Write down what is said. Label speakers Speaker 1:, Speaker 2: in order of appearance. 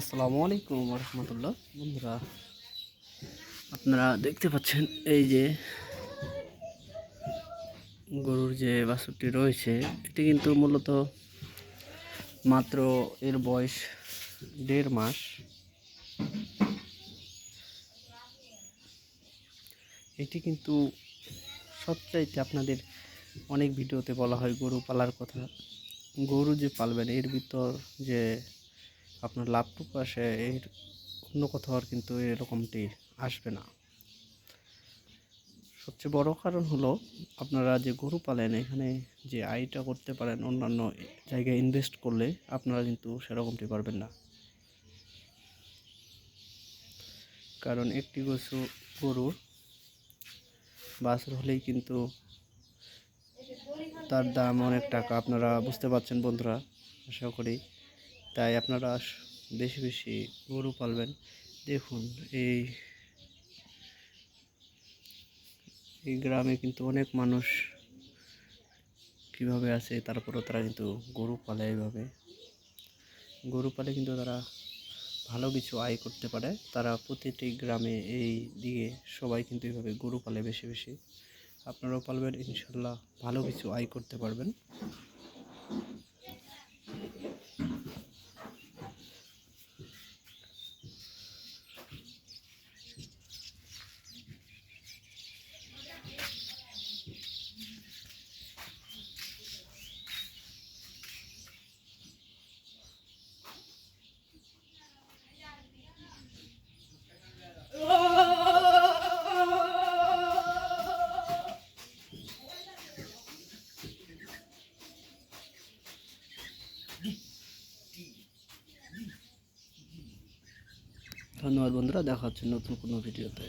Speaker 1: আসসালামু আলাইকুম রহমতুল্লাহ বন্ধুরা, আপনারা দেখতে পাচ্ছেন এই যে গরুর যে বাছুরটি রয়েছে, এটি কিন্তু মূলত মাত্র এর বয়স দেড় মাস। এটি কিন্তু সবচাইতে আপনাদের অনেক ভিডিওতে বলা হয় গরু পালার কথা। গরু যে পালবেন, এর ভিতর যে আপনার লাভটুকু আসে, এর অন্য কোথাও আর কিন্তু এরকমটি আসবে না। সবচেয়ে বড় কারণ হলো, আপনারা যে গরু পালেন, এখানে যে আয়টা করতে পারেন, অন্যান্য জায়গায় ইনভেস্ট করলে আপনারা কিন্তু সেরকমটি পারবেন না। কারণ একটি গছু গরুর বাছুর হলেই কিন্তু তার দাম অনেক টাকা, আপনারা বুঝতে পারছেন বন্ধুরা, আশা করি। তাই আপনারা বেশি বেশি গরু পালবেন। দেখুন, এই এই গ্রামে কিন্তু অনেক মানুষ কীভাবে আছে, তারপরেও তারা কিন্তু গরু পালে এইভাবে। গরু পালে কিন্তু তারা ভালো কিছু আয় করতে পারে। তারা প্রতিটি গ্রামে এই দিকে সবাই কিন্তু এইভাবে গরু পালে বেশি বেশি। আপনারাও পালবেন, ইনশাল্লাহ ভালো কিছু আয় করতে পারবেন। ধন্যবাদ বন্ধুরা দেখা হচ্ছে নতুন কোনো ভিডিওতে।